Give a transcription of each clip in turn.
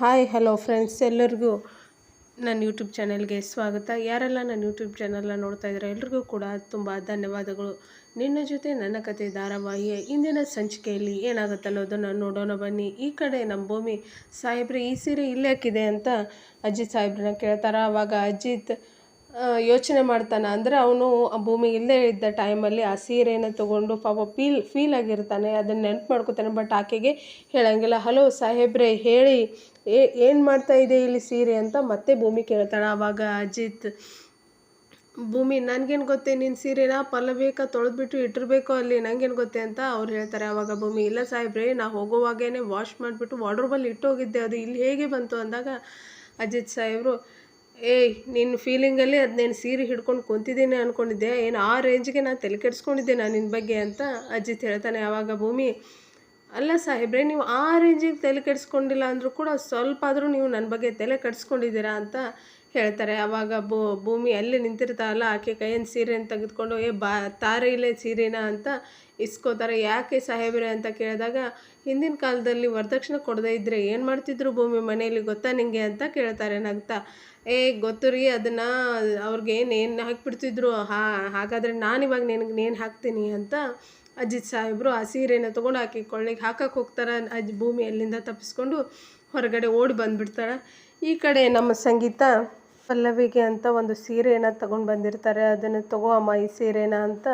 Hi, hello friends, ಎಲ್ಲರಿಗೂ ನನ್ನ YouTube ಚಾನಲ್ಗೆ ಸ್ವಾಗತ. ಯಾರೆಲ್ಲ ನನ್ನ ಯೂಟ್ಯೂಬ್ ಚಾನಲ್ನ ನೋಡ್ತಾ ಇದ್ದಾರೆ, ಎಲ್ರಿಗೂ ಕೂಡ ತುಂಬ ಧನ್ಯವಾದಗಳು. ನಿನ್ನ ಜೊತೆ ನನ್ನ ಕತೆ ಧಾರಾವಾಹಿಯ ಇಂದಿನ ಸಂಚಿಕೆಯಲ್ಲಿ ಏನಾಗುತ್ತೆ ಅದನ್ನು ನೋಡೋಣ ಬನ್ನಿ. ಈ ಕಡೆ ನಮ್ಮ ಭೂಮಿ ಸಾಹೇಬ್ರೆ, ಈ ಸೀರೆ ಇಲ್ಲೇಕಿದೆ ಅಂತ ಅಜಿತ್ ಸಾಹೇಬ್ರನ್ನ ಕೇಳ್ತಾರೆ. ಆವಾಗ ಅಜಿತ್ ಯೋಚನೆ ಮಾಡ್ತಾನೆ ಅಂದರೆ ಅವನು ಆ ಭೂಮಿ ಇಲ್ಲೇ ಇದ್ದ ಟೈಮಲ್ಲಿ ಆ ಸೀರೆನ ತೊಗೊಂಡು ಪಾಪ ಫೀಲ್ ಫೀಲ್ ಆಗಿರ್ತಾನೆ. ಅದನ್ನು ನೆನಪು ಮಾಡ್ಕೋತಾನೆ ಬಟ್ ಆಕೆಗೆ ಹೇಳೋಂಗಿಲ್ಲ. ಹಲೋ ಸಾಹೇಬ್ರೆ, ಹೇಳಿ ಏನು ಮಾಡ್ತಾ ಇದೆ ಇಲ್ಲಿ ಸೀರೆ ಅಂತ ಮತ್ತೆ ಭೂಮಿ ಕೇಳ್ತಾಳೆ. ಆವಾಗ ಅಜಿತ್, ಭೂಮಿ, ನನಗೇನು ಗೊತ್ತೆ ನಿನ್ನ ಸೀರೆನ ಪಲ್ಲಬೇಕಾ ತೊಳೆದ್ಬಿಟ್ಟು ಇಟ್ಟಿರಬೇಕು ಅಲ್ಲಿ ನನಗೇನು ಗೊತ್ತೆ ಅಂತ ಅವ್ರು ಹೇಳ್ತಾರೆ. ಆವಾಗ ಭೂಮಿ, ಇಲ್ಲ ಸಾಹೇಬ್ರೆ, ನಾ ಹೋಗೋವಾಗೇನೆ ವಾಶ್ ಮಾಡಿಬಿಟ್ಟು ವಾಡ್ರೋಬಲ್ಲಿ ಇಟ್ಟೋಗಿದ್ದೆ. ಅದು ಇಲ್ಲಿ ಹೇಗೆ ಬಂತು ಅಂದಾಗ ಅಜಿತ್ ಸಾಹೇಬರು ಏಯ್ ನಿನ್ನ ಫೀಲಿಂಗಲ್ಲಿ ಅದು ನಾನು ಸೀರೆ ಹಿಡ್ಕೊಂಡು ಕುಂತಿದ್ದೀನಿ ಅಂದ್ಕೊಂಡಿದ್ದೆ ಏನು ಆ ರೇಂಜ್ಗೆ ನಾನು ತಲೆ ಕೆಡಿಸ್ಕೊಂಡಿದ್ದೆ ನಾನು ನಿನ್ನ ಬಗ್ಗೆ ಅಂತ ಅಜಿತ್ ಹೇಳ್ತಾನೆ. ಆವಾಗ ಭೂಮಿ ಅಲ್ಲ ಸಾಹೇಬ್ರೆ, ನೀವು ಆ ರೇಂಜಿಗೆ ತಲೆ ಕೆಡಿಸ್ಕೊಂಡಿಲ್ಲ ಅಂದರೂ ಕೂಡ ಸ್ವಲ್ಪ ಆದರೂ ನೀವು ನನ್ನ ಬಗ್ಗೆ ತಲೆ ಕೆಡಿಸ್ಕೊಂಡಿದ್ದೀರಾ ಅಂತ ಹೇಳ್ತಾರೆ. ಆವಾಗ ಭೂಮಿ ಅಲ್ಲಿ ನಿಂತಿರ್ತಾರಲ್ಲ, ಆಕೆ ಕೈಯನ್ನು ಸೀರೆಯನ್ನು ತೆಗೆದುಕೊಂಡು, ಏ, ಬಾ, ತಾರೆ ಇಲ್ಲೇ ಸೀರೆನಾ ಅಂತ ಇಸ್ಕೋತಾರೆ. ಯಾಕೆ ಸಾಹೇಬ್ರೆ ಅಂತ ಕೇಳಿದಾಗ, ಹಿಂದಿನ ಕಾಲದಲ್ಲಿ ವರದಕ್ಷಿಣೆ ಕೊಡದೇ ಇದ್ದರೆ ಏನು ಮಾಡ್ತಿದ್ರು ಭೂಮಿ ಮನೆಯಲ್ಲಿ ಗೊತ್ತಾ ನಿಂಗೆ ಅಂತ ಕೇಳ್ತಾರೆ ನಗ್ತಾ. ಏ, ಗೊತ್ತು ರೀ, ಅದನ್ನು ಅವ್ರಿಗೆ ಏನು ಹಾಕಿಬಿಡ್ತಿದ್ರು? ಹಾ, ಹಾಗಾದರೆ ನಾನು ಇವಾಗ ನಿನಗೆ, ನೇನು ಹಾಕ್ತೀನಿ ಅಂತ ಅಜಿತ್ ಸಾಹೇಬರು ಆ ಸೀರೆನ ತೊಗೊಂಡು ಆಕೆ ಕೊಳ್ಳಿಗೆ ಹಾಕಕ್ಕೆ ಹೋಗ್ತಾರೆ. ಅಜ್ ಭೂಮಿ ಅಲ್ಲಿಂದ ತಪ್ಪಿಸ್ಕೊಂಡು ಹೊರಗಡೆ ಓಡಿ ಬಂದುಬಿಡ್ತಾಳೆ ಈ ಕಡೆ ನಮ್ಮ ಸಂಗೀತ ಪಲ್ಲವಿಗೆ ಅಂತ ಒಂದು ಸೀರೆನ ತಗೊಂಡು ಬಂದಿರ್ತಾರೆ. ಅದನ್ನು ತಗೋ ಅಮ್ಮ ಈ ಸೀರೆನ ಅಂತ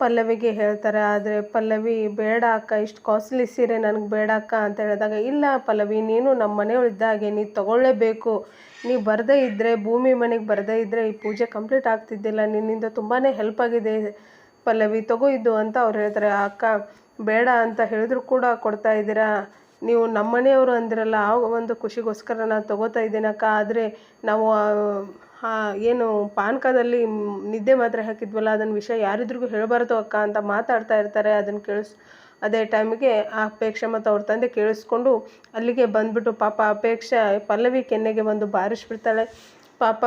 ಪಲ್ಲವಿಗೆ ಹೇಳ್ತಾರೆ. ಆದರೆ ಪಲ್ಲವಿ, ಬೇಡ ಅಕ್ಕ, ಇಷ್ಟು ಕಾಸ್ಟ್ಲಿ ಸೀರೆ ನನಗೆ ಬೇಡ ಅಕ್ಕ ಅಂತ ಹೇಳಿದಾಗ, ಇಲ್ಲ ಪಲ್ಲವಿ, ನೀನು ನಮ್ಮ ಮನೆಯೊಳಿದ್ದಾಗೆ ನೀ ತಗೊಳ್ಳೇಬೇಕು. ನೀ ಬರದೇ ಇದ್ದರೆ ಭೂಮಿ ಮನೆಗೆ ಬರದೇ ಇದ್ದರೆ ಈ ಪೂಜೆ ಕಂಪ್ಲೀಟ್ ಆಗ್ತಿದ್ದಿಲ್ಲ. ನಿನ್ನಿಂದ ತುಂಬಾ ಹೆಲ್ಪ್ ಆಗಿದೆ. ಪಲ್ಲವಿ ತಗೋ ಇದು ಅಂತ ಅವ್ರು ಹೇಳ್ತಾರೆ, ಅಕ್ಕ, ಬೇಡ ಅಂತ ಹೇಳಿದ್ರು ಕೂಡ ಕೊಡ್ತಾ ಇದ್ದೀರಾ? ನೀವು ನಮ್ಮ ಮನೆಯವರು ಅಂದಿರಲ್ಲ ಆ ಒಂದು ಖುಷಿಗೋಸ್ಕರ ನಾನು ತೊಗೋತಾ ಇದ್ದೀನಕ್ಕ ಆದರೆ ನಾವು ಏನು ಪಾನಕದಲ್ಲಿ ನಿದ್ದೆ ಮಾತ್ರೆ ಹಾಕಿದ್ವಲ್ಲ, ಅದನ್ನ ವಿಷಯ ಯಾರಿದ್ರಿಗೂ ಹೇಳಬಾರ್ದು ಅಕ್ಕ ಅಂತ ಮಾತಾಡ್ತಾ ಇರ್ತಾರೆ. ಅದನ್ನು ಕೇಳಿಸ್, ಅದೇ ಟೈಮಿಗೆ ಆ ಅಪೇಕ್ಷೆ ಮತ್ತು ಅವ್ರ ತಂದೆ ಕೇಳಿಸ್ಕೊಂಡು ಅಲ್ಲಿಗೆ ಬಂದ್ಬಿಟ್ಟು ಪಾಪ ಅಪೇಕ್ಷೆ, ಪಲ್ಲವಿ ಕೆನ್ನೆಗೆ ಬಂದು ಬಾರಿಸ್ಬಿಡ್ತಾಳೆ. ಪಾಪ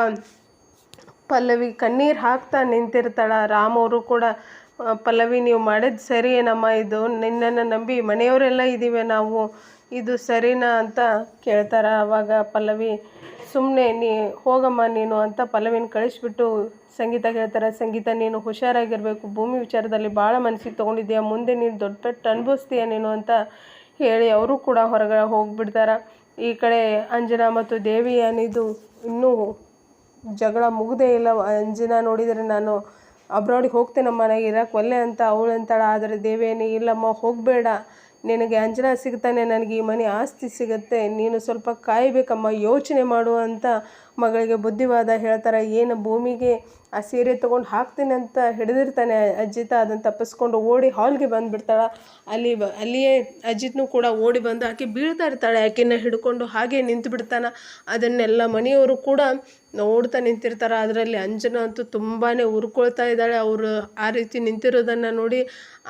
ಪಲ್ಲವಿ ಕಣ್ಣೀರು ಹಾಕ್ತಾ ನಿಂತಿರ್ತಾಳೆ. ರಾಮವರು ಕೂಡ ಪಲ್ಲವಿ, ನೀವು ಮಾಡಿದ್ದು ಸರಿ ಏನಮ್ಮ ಇದು? ನಿನ್ನನ್ನು ನಂಬಿ ಮನೆಯವರೆಲ್ಲ ಇದ್ದೀವಿ ನಾವು. ಇದು ಸರಿನಾ ಅಂತ ಕೇಳ್ತಾರೆ ಆವಾಗ ಪಲ್ಲವಿ. ಸುಮ್ಮನೆ ನೀ, ಹೋಗಮ್ಮ ನೀನು ಅಂತ ಪಲ್ಲವಿನ ಕಳಿಸ್ಬಿಟ್ಟು ಸಂಗೀತ ಹೇಳ್ತಾರೆ. ಸಂಗೀತ, ನೀನು ಹುಷಾರಾಗಿರಬೇಕು. ಭೂಮಿ ವಿಚಾರದಲ್ಲಿ ಭಾಳ ಮನಸ್ಸಿಗೆ ತೊಗೊಂಡಿದ್ದೀಯ ಮುಂದೆ ನೀನು ದೊಡ್ಡ ಪೆಟ್ಟು ಅನುಭವಿಸ್ತೀಯ ನೀನು ಅಂತ ಹೇಳಿ ಅವರು ಕೂಡ ಹೊರಗಡೆ ಹೋಗಿಬಿಡ್ತಾರೆ. ಈ ಕಡೆ ಅಂಜನಾ ಮತ್ತು ದೇವಿ ಏನಿದು, ಇನ್ನೂ ಜಗಳ ಮುಗದೇ ಇಲ್ಲ. ಅಂಜನ ನೋಡಿದರೆ ನಾನು ಅಬ್ರಾಡಿಗೆ ಹೋಗ್ತೇನಮ್ಮ ನನಗೆ ಇರೋಕೆ ಒಲ್ಲೆ ಅಂತ, ಅವಳು ಅಂತಾಳೆ, ಆದರೆ ದೇವೇನಿ, ಇಲ್ಲಮ್ಮ, ಹೋಗಬೇಡ. ನಿನಗೆ ಅಂಜನ ಸಿಗ್ತಾನೆ, ನನಗೆ ಈ ಮನೆ ಆಸ್ತಿ ಸಿಗುತ್ತೆ. ನೀನು ಸ್ವಲ್ಪ ಕಾಯಬೇಕಮ್ಮ, ಯೋಚನೆ ಮಾಡು ಅಂತ ಮಗಳಿಗೆ ಬುದ್ಧಿವಾದ ಹೇಳ್ತಾರೆ. ಏನು ಭೂಮಿಗೆ ಆ ಸೀರೆ ತೊಗೊಂಡು ಹಾಕ್ತೀನಿ ಅಂತ ಹಿಡಿದಿರ್ತಾನೆ ಅಜ್ಜಿತ ಅದನ್ನು ತಪ್ಪಿಸ್ಕೊಂಡು ಓಡಿ ಹಾಲ್ಗೆ ಬಂದುಬಿಡ್ತಾಳೆ. ಅಲ್ಲಿ ಬ ಅಲ್ಲಿಯೇ ಅಜ್ಜಿತ್ನೂ ಕೂಡ ಓಡಿ ಬಂದು ಆಕೆ ಬೀಳ್ತಾ ಇರ್ತಾಳೆ. ಆಕೆನ ಹಿಡ್ಕೊಂಡು ಹಾಗೆ ನಿಂತು ಬಿಡ್ತಾನೆ ಅದನ್ನೆಲ್ಲ ಮನೆಯವರು ಕೂಡ ನೋಡ್ತಾ ನಿಂತಿರ್ತಾರೆ. ಅದರಲ್ಲಿ ಅಂಜನ ಅಂತೂ ತುಂಬಾ ಉರ್ಕೊಳ್ತಾ ಇದ್ದಾಳೆ. ಅವರು ಆ ರೀತಿ ನಿಂತಿರೋದನ್ನು ನೋಡಿ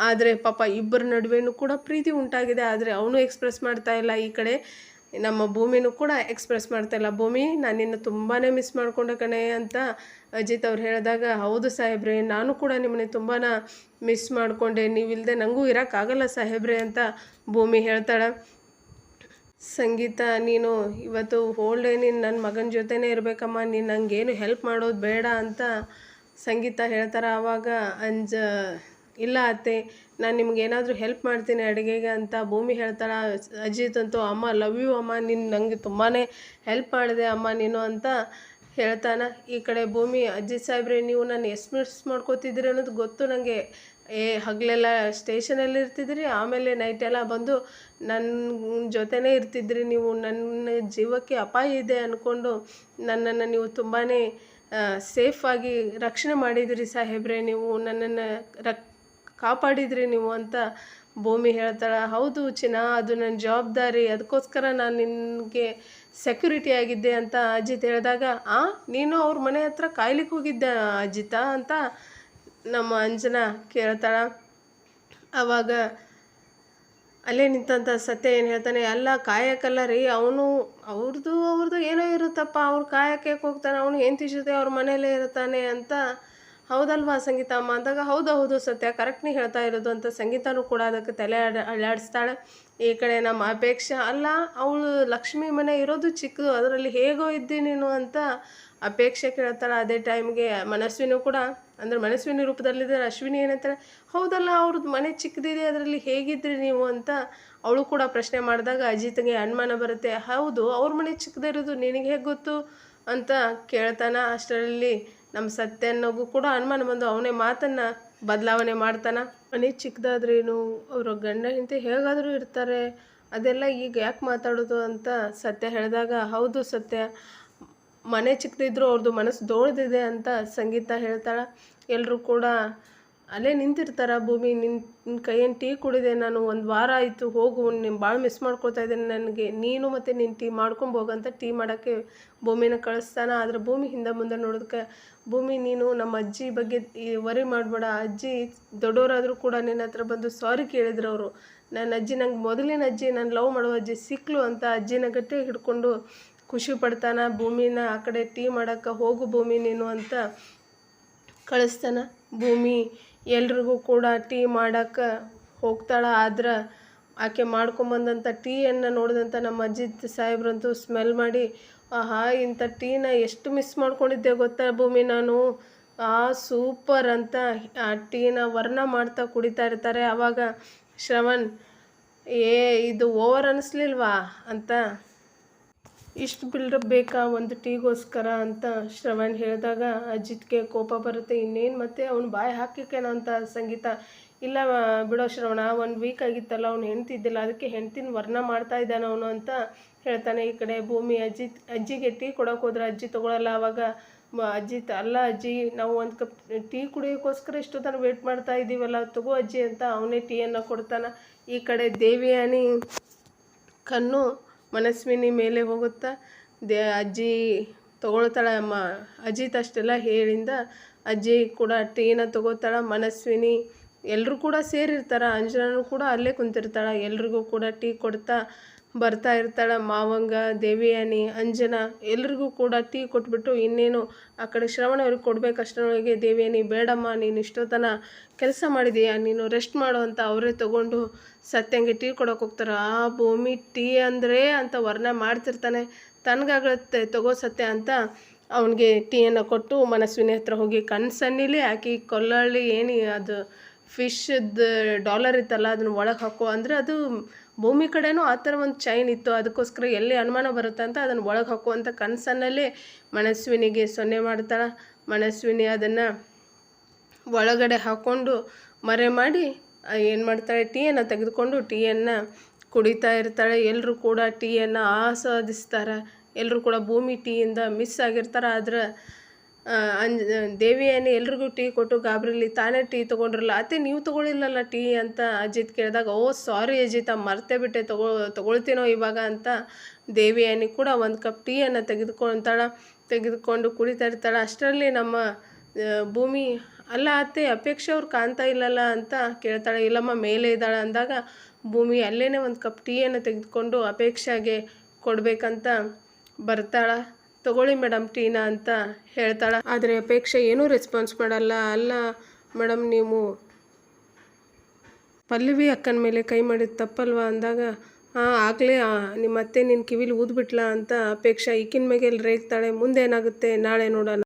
ಆದರೆ ಪಾಪ ಇಬ್ಬರ ನಡುವೆನೂ ಕೂಡ ಪ್ರೀತಿ ಉಂಟಾಗಿದೆ. ಆದರೆ ಅವನು ಎಕ್ಸ್ಪ್ರೆಸ್ ಮಾಡ್ತಾ ಇಲ್ಲ ಈ ಕಡೆ. ನಮ್ಮ ಭೂಮಿನೂ ಕೂಡ ಎಕ್ಸ್ಪ್ರೆಸ್ ಮಾಡ್ತಾಯಿಲ್ಲ ಭೂಮಿ ನಾನು ನಿನ್ನ ತುಂಬಾ ಮಿಸ್ ಮಾಡ್ಕೊಂಡೆ ಕಣೆ ಅಂತ ಅಜಿತ್ ಅವ್ರು ಹೇಳಿದಾಗ, ಹೌದು ಸಾಹೇಬ್ರೆ, ನಾನು ಕೂಡ ನಿಮ್ಮನ್ನ ತುಂಬಾ ಮಿಸ್ ಮಾಡಿಕೊಂಡೆ. ನೀವಿಲ್ಲದೆ ನನಗೂ ಇರೋಕ್ಕಾಗಲ್ಲ ಸಾಹೇಬ್ರೆ, ಅಂತ ಭೂಮಿ ಹೇಳ್ತಾಳೆ. ಸಂಗೀತ, ನೀನು ಇವತ್ತು ಹೋಲ್ ಡೇ ನೀನು ನನ್ನ ಮಗನ ಜೊತೆನೇ ಇರಬೇಕಮ್ಮ. ನೀನು ನನಗೇನು ಹೆಲ್ಪ್ ಮಾಡೋದು ಬೇಡ ಅಂತ ಸಂಗೀತ ಹೇಳ್ತಾರೆ. ಆವಾಗ ಅಂಜ ಇಲ್ಲ ಅತ್ತೆ, ನಾನು ನಿಮ್ಗೆ ಏನಾದರೂ ಹೆಲ್ಪ್ ಮಾಡ್ತೀನಿ ಅಡುಗೆಗೆ ಅಂತ ಭೂಮಿ ಹೇಳ್ತಾಳೆ, ಅಜಿತ್ ಅಂತೂ ಅಮ್ಮ ಲವ್ ಯು ಅಮ್ಮ, ನೀನು ನನಗೆ ತುಂಬಾ ಹೆಲ್ಪ್ ಮಾಡಿದೆ ಅಮ್ಮ ನೀನು ಅಂತ ಹೇಳ್ತಾನೆ. ಈ ಕಡೆ ಭೂಮಿ, ಅಜಿತ್ ಸಾಹೇಬ್ರೆ, ನೀವು ನಾನು ಎಷ್ಟು ಮಿಸ್ ಮಾಡ್ಕೋತಿದ್ದೀರಿ ಅನ್ನೋದು ಗೊತ್ತು ನನಗೆ ಏ, ಹಗಲೆಲ್ಲ ಸ್ಟೇಷನಲ್ಲಿ ಇರ್ತಿದ್ರಿ, ಆಮೇಲೆ ನೈಟೆಲ್ಲ ಬಂದು ನನ್ನ ಜೊತೆನೇ ಇರ್ತಿದ್ರಿ ನೀವು ನನ್ನ ಜೀವಕ್ಕೆ ಅಪಾಯ ಇದೆ ಅಂದ್ಕೊಂಡು ನನ್ನನ್ನು ನೀವು ತುಂಬಾ ಸೇಫಾಗಿ ರಕ್ಷಣೆ ಮಾಡಿದಿರಿ ಸಾಹೇಬ್ರೆ, ನೀವು ನನ್ನನ್ನು ರಕ್ ಕಾಪಾಡಿದ್ರಿ ನೀವು ಅಂತ ಭೂಮಿ ಹೇಳ್ತಾಳೆ, ಹೌದು ಚಿನ್ನ, ಅದು ನನ್ನ ಜವಾಬ್ದಾರಿ ಅದಕ್ಕೋಸ್ಕರ ನಾನು ನಿನಗೆ ಸೆಕ್ಯೂರಿಟಿ ಆಗಿದ್ದೆ ಅಂತ ಅಜಿತ್ ಹೇಳಿದಾಗ, ಆ, ನೀನು ಅವ್ರ ಮನೆ ಹತ್ರ ಕಾಯ್ಲಿಕ್ಕೆ ಹೋಗಿದ್ದೆ ಅಜಿತ? ಅಂತ ನಮ್ಮ ಅಂಜನಾ ಕೇಳ್ತಾಳೆ. ಆವಾಗ ಅಲ್ಲೇ ನಿಂತಂಥ ಸತ್ಯ ಏನು ಹೇಳ್ತಾನೆ ಎಲ್ಲ ಕಾಯಕ್ಕಲ್ಲ ರೀ, ಅವನು ಅವ್ರದ್ದು ಅವ್ರದ್ದು ಏನೋ ಇರುತ್ತಪ್ಪ, ಅವ್ರು ಕಾಯಕ್ಕೆ ಹೋಗ್ತಾನೆ, ಅವನು ಹೆಂಡತಿ ಜೊತೆ ಅವ್ರ ಮನೆಯಲ್ಲೇ ಇರ್ತಾನೆ ಅಂತ ಹೌದಲ್ವಾ ಸಂಗೀತ? ಅಮ್ಮ ಅಂದಾಗ, ಹೌದು ಹೌದು ಸತ್ಯ. ಕರೆಕ್ಟ್ ನೀ ಹೇಳ್ತಾ ಇರೋದು ಅಂತ ಸಂಗೀತನೂ ಕೂಡ ಅದಕ್ಕೆ ತಲೆ ಅಡ ಅಳ್ಳಾಡಿಸ್ತಾಳೆ ಈ ಕಡೆ ನಮ್ಮ ಅಪೇಕ್ಷೆ ಅಲ್ಲ, ಅವಳು ಲಕ್ಷ್ಮಿ ಮನೆ ಇರೋದು ಚಿಕ್ಕದು. ಅದರಲ್ಲಿ ಹೇಗೋ ಇದ್ದಿ ನೀನು ಅಂತ ಅಪೇಕ್ಷೆ ಕೇಳ್ತಾಳೆ ಅದೇ ಟೈಮ್ಗೆ. ಮನಸ್ವಿನೂ ಕೂಡ, ಅಂದರೆ ಮನಸ್ವಿನಿ ರೂಪದಲ್ಲಿದ್ದಾರೆ. ಅಶ್ವಿನಿ ಏನಂತಾರೆ ಹೌದಲ್ಲ ಅವ್ರದ್ದು ಮನೆ ಚಿಕ್ಕದಿದೆ. ಅದರಲ್ಲಿ ಹೇಗಿದ್ರಿ ನೀವು ಅಂತ ಅವಳು ಕೂಡ ಪ್ರಶ್ನೆ ಮಾಡಿದಾಗ, ಅಜಿತ್ಗೆ ಅನುಮಾನ ಬರುತ್ತೆ. ಹೌದು, ಅವ್ರ ಮನೆ ಚಿಕ್ಕದಿರೋದು ನಿನಗೆ ಹೇಗೆ ಗೊತ್ತು? ಅಂತ ಕೇಳ್ತಾನೆ ಅಷ್ಟರಲ್ಲಿ ನಮ್ಮ ಸತ್ಯ ಅನ್ನೋಗೂ ಕೂಡ ಅನುಮಾನ ಬಂದು ಅವನೇ ಮಾತನ್ನು ಬದಲಾವಣೆ ಮಾಡ್ತಾನ. ಮನೆ ಚಿಕ್ಕದಾದ್ರೇನು ಅವರ ಗಂಡ ಹೆಂಡತಿ ಹೇಗಾದರೂ ಇರ್ತಾರೆ. ಅದೆಲ್ಲ ಈಗ ಯಾಕೆ ಮಾತಾಡೋದು ಅಂತ ಸತ್ಯ ಹೇಳಿದಾಗ, ಹೌದು ಸತ್ಯ, ಮನೆ ಚಿಕ್ಕದಿದ್ರು ಅವ್ರದ್ದು ಮನಸ್ಸು ದೋಳ್ದಿದೆ ಅಂತ ಸಂಗೀತ ಹೇಳ್ತಾಳೆ. ಎಲ್ಲರೂ ಕೂಡ ಅಲ್ಲೇ ನಿಂತಿರ್ತಾರೆ ಭೂಮಿ? ನಿನ್ ನಿನ್ನ ಕೈಯನ್ನು ಟೀ ಕುಡಿದೆ ನಾನು? ಒಂದು ವಾರ ಆಯಿತು, ಹೋಗು ನಿಮ್ಮ ಭಾಳ ಮಿಸ್ ಮಾಡ್ಕೊಳ್ತಾ ಇದ್ದೀನಿ ನನಗೆ. ನೀನು ಮತ್ತು ನಿನ್ನ ಟೀ ಮಾಡ್ಕೊಂಡು ಹೋಗಂತ ಟೀ ಮಾಡೋಕ್ಕೆ ಭೂಮಿನ ಕಳಿಸ್ತಾನೆ? ಆದರೆ ಭೂಮಿ ಹಿಂದೆ ಮುಂದೆ ನೋಡೋದಕ್ಕೆ, ಭೂಮಿ ನೀನು ನಮ್ಮ ಅಜ್ಜಿ ಬಗ್ಗೆ ಈ ವರಿ ಮಾಡಬೇಡ. ಅಜ್ಜಿ ದೊಡ್ಡವರಾದರೂ ಕೂಡ ನಿನ್ನ ಹತ್ರ ಬಂದು ಸಾರಿ ಕೇಳಿದ್ರು ಅವರು. ನನ್ನ ಅಜ್ಜಿ ನಂಗೆ ಮೊದಲಿನ ಅಜ್ಜಿ, ನಾನು ಲವ್ ಮಾಡೋ ಅಜ್ಜಿ ಸಿಕ್ಲು ಅಂತ ಅಜ್ಜಿನ ಗಟ್ಟಿ ಹಿಡ್ಕೊಂಡು ಖುಷಿ ಪಡ್ತಾನ? ಭೂಮಿನ ಆ ಕಡೆ ಟೀ ಮಾಡೋಕ್ಕೆ ಹೋಗು ಭೂಮಿ ನೀನು ಅಂತ ಕಳಿಸ್ತಾನ? ಭೂಮಿ ಎಲ್ರಿಗೂ ಕೂಡ ಟೀ ಮಾಡಕ್ಕೆ ಹೋಗ್ತಾಳೆ, ಆದ್ರೆ ಆಕೆ ಮಾಡ್ಕೊಂಬಂದಂಥ ಟೀಯನ್ನು ನೋಡಿದಂಥ ನಮ್ಮ ಅಜ್ಜಿದ್ ಸಾಹೇಬ್ರಂತೂ ಸ್ಮೆಲ್ ಮಾಡಿ, ಆಹಾ, ಇಂಥ ಟೀನ ಎಷ್ಟು ಮಿಸ್ ಮಾಡ್ಕೊಂಡಿದ್ದೆ ಗೊತ್ತಾ ಭೂಮಿ ನಾನು? ಆ ಸೂಪರ್ ಅಂತ ಆ ಟೀನ ವರ್ಣ ಮಾಡ್ತಾ ಕುಡಿತಾ ಇರ್ತಾರೆ ಆವಾಗ ಶ್ರವಣ್, ಏ, ಇದು ಓವರ್ ಅನ್ನಿಸ್ಲಿಲ್ವಾ ಅಂತ ಇಷ್ಟು ಬಿಲ್ಡಪ್ ಬೇಕಾ ಒಂದು ಟೀಗೋಸ್ಕರ ಅಂತ ಶ್ರವಣ್ ಹೇಳಿದಾಗ ಅಜಿತ್ಗೆ ಕೋಪ ಬರುತ್ತೆ, ಇನ್ನೇನು ಮತ್ತೆ ಅವ್ನು ಬಾಯಿ ಹಾಕಿಕೇನ ಅಂತ ಸಂಗೀತ? ಇಲ್ಲ ಬಿಡೋ ಶ್ರವಣ, ಒಂದು ವೀಕ್ ಆಗಿತ್ತಲ್ಲ, ಅವ್ನು ಹೆಣ್ತಿದ್ದಿಲ್ಲ, ಅದಕ್ಕೆ ಹೆಣ್ತಿನ ವರ್ಣ ಮಾಡ್ತಾ ಇದ್ದಾನೆ ಅವನು ಅಂತ ಹೇಳ್ತಾನೆ ಈ ಕಡೆ. ಭೂಮಿ ಅಜ್ಜಿ ಅಜ್ಜಿಗೆ ಟೀ ಕೊಡೋಕೆ ಹೋದ್ರೆ ಅಜ್ಜಿ ತೊಗೊಳಲ್ಲ, ಅವಾಗ ಅಜ್ಜಿತ್ ಅಲ್ಲ ಅಜ್ಜಿ, ನಾವು ಒಂದು ಕಪ್ ಟೀ ಕುಡಿಯೋಕ್ಕೋಸ್ಕರ ಇಷ್ಟೊತ್ತನ ವೇಟ್ ಮಾಡ್ತಾ ಇದ್ದೀವಲ್ಲ ತಗೋ ಅಜ್ಜಿ ಅಂತ ಅವನೇ ಟೀಯನ್ನು ಕೊಡ್ತಾನೆ. ಈ ಕಡೆ ದೇವಿಯಾನಿ ಕಣ್ಣು ಮನಸ್ವಿನಿ ಮೇಲೆ ಹೋಗುತ್ತಾ? ದೇ, ಅಜ್ಜಿ ತಗೊಳ್ತಾಳೆ ಅಮ್ಮ. ಅಜಿತ್ ಅಷ್ಟೆಲ್ಲ ಹೇಳಿಂದ ಅಜ್ಜಿ ಕೂಡ ಟೀನ ತಗೋತಾಳೆ ಮನಸ್ವಿನಿ ಎಲ್ಲರೂ ಕೂಡ ಸೇರಿರ್ತಾರೆ. ಅಂಜನಾನು ಕೂಡ ಅಲ್ಲೇ ಕುಂತಿರ್ತಾಳೆ. ಎಲ್ರಿಗೂ ಕೂಡ ಟೀ ಕೊಡ್ತಾ ಬರ್ತಾ ಇರ್ತಾಳೆ ಮಾವಂಗ, ದೇವಿಯಾನಿ, ಅಂಜನ, ಎಲ್ರಿಗೂ ಕೂಡ ಟೀ ಕೊಟ್ಬಿಟ್ಟು ಇನ್ನೇನು ಆ ಕಡೆ ಶ್ರವಣ ಅವ್ರಿಗೆ ಕೊಡ್ಬೇಕು ಅಷ್ಟರೊಳಗೆ, ದೇವಿಯಾನಿ, ಬೇಡಮ್ಮ, ನೀನು ಇಷ್ಟೊತ್ತನ ಕೆಲಸ ಮಾಡಿದೀಯಾ, ನೀನು ರೆಸ್ಟ್ ಮಾಡು ಅಂತ ಅವರೇ ತಗೊಂಡು ಸತ್ಯಂಗೆ ಟೀ ಕೊಡೋಕೆ ಹೋಗ್ತಾರೆ. ಆ ಭೂಮಿ ಟೀ ಅಂದರೆ ಅಂತ ವರ್ಣ ಮಾಡ್ತಿರ್ತಾನೆ. ತನಗಾಗತ್ತೆ ತಗೋ ಸತ್ಯ ಅಂತ ಅವನಿಗೆ ಟೀಯನ್ನು ಕೊಟ್ಟು ಮನಸ್ವಿನಿ ಹತ್ರ ಹೋಗಿ ಕನ್ಸನ್ನಿಲಿ ಹಾಕಿ, ಕೊಲ್ಲಳ್ಳಿ ಏನು ಅದು ಫಿಶ್ದು ಡಾಲರ್ ಇತ್ತಲ್ಲ, ಅದನ್ನ ಒಳಗೆ ಹಾಕೋ, ಅಂದರೆ ಅದು ಭೂಮಿ ಕಡೆನೂ ಆ ಥರ ಒಂದು ಚೈನ್ ಇತ್ತು. ಅದಕ್ಕೋಸ್ಕರ ಎಲ್ಲಿ ಅನುಮಾನ ಬರುತ್ತೆ ಅಂತ ಅದನ್ನು ಒಳಗೆ ಹಾಕುವಂಥ ಕನಸನ್ನಲ್ಲೇ ಮನಸ್ವಿನಿಗೆ ಸೊನ್ನೆ ಮಾಡ್ತಾಳೆ. ಮನಸ್ವಿನಿ ಅದನ್ನು ಒಳಗಡೆ ಹಾಕ್ಕೊಂಡು ಮರೆ ಮಾಡಿ ಏನು ಮಾಡ್ತಾಳೆ? ಟೀಯನ್ನು ತೆಗೆದುಕೊಂಡು ಟೀಯನ್ನು ಕುಡಿತಾ ಇರ್ತಾಳೆ. ಎಲ್ಲರೂ ಕೂಡ ಟೀಯನ್ನು ಆಸ್ವಾದಿಸ್ತಾರೆ. ಎಲ್ಲರೂ ಕೂಡ ಭೂಮಿ ಟೀಯಿಂದ ಮಿಸ್ ಆಗಿರ್ತಾರೆ. ಆದ್ರೆ ಅಂಜ ದೇವಿಯನ್ನು ಎಲ್ರಿಗೂ ಟೀ ಕೊಟ್ಟು ಗಾಬರಿಲಿ ತಾನೇ ಟೀ ತೊಗೊಂಡ್ರಲ್ಲ. ಅತ್ತೆ, ನೀವು ತೊಗೊಳಿಲ್ಲಲ್ಲ ಟೀ ಅಂತ ಅಜಿತ್ ಕೇಳಿದಾಗ, ಓ ಸಾರಿ ಅಜಿತ್ ಮರ್ತೇ ಬಿಟ್ಟೆ ತಗೋ, ತೊಗೊಳ್ತೀನೋ ಇವಾಗ ಅಂತ ದೇವಿಯಾನಿ ಕೂಡ ಒಂದು ಕಪ್ ಟೀಯನ್ನು ತೆಗೆದುಕೊಳ್ತಾಳೆ, ತೆಗೆದುಕೊಂಡು ಕುಡಿತಾ ಇರ್ತಾಳೆ. ಅಷ್ಟರಲ್ಲಿ ನಮ್ಮ ಭೂಮಿ, ಅಲ್ಲ ಅತ್ತೆ, ಅಪೇಕ್ಷೆ ಅವ್ರು ಕಾಣ್ತಾ ಇಲ್ಲಲ್ಲ ಅಂತ ಕೇಳ್ತಾಳೆ. ಇಲ್ಲಮ್ಮ, ಮೇಲೆ ಇದ್ದಾಳೆ ಅಂದಾಗ ಭೂಮಿ ಅಲ್ಲೇ ಒಂದು ಕಪ್ ಟೀಯನ್ನು ತೆಗೆದುಕೊಂಡು ಅಪೇಕ್ಷೆಗೆ ಕೊಡಬೇಕಂತ ಬರ್ತಾಳ. ತಗೊಳ್ಳಿ ಮೇಡಮ್ ಟೀನಾ ಅಂತ ಹೇಳ್ತಾಳೆ. ಆದರೆ ಅಪೇಕ್ಷೆ ಏನೂ ರೆಸ್ಪಾನ್ಸ್ ಮಾಡಲ್ಲ. ಅಲ್ಲ ಮೇಡಮ್ ನೀವು. ಪಲ್ಲವಿ ಅಕ್ಕನ ಮೇಲೆ ಕೈ ಮಾಡಿದ ತಪ್ಪಲ್ವಾ ಅಂದಾಗ ಹಾಂ ಆಗಲೇ ನಿಮ್ಮ ಅತ್ತೆ ನಿನ್ನ ಕಿವಿಲಿ ಊದ್ಬಿಟ್ಲಾ ಅಂತ ಅಪೇಕ್ಷೆ ಈಕಿನ ಮೇಲೆ ರೇಗ್ತಾಳೆ. ಮುಂದೆ ಏನಾಗುತ್ತೆ? ನಾಳೆ ನೋಡೋಣ.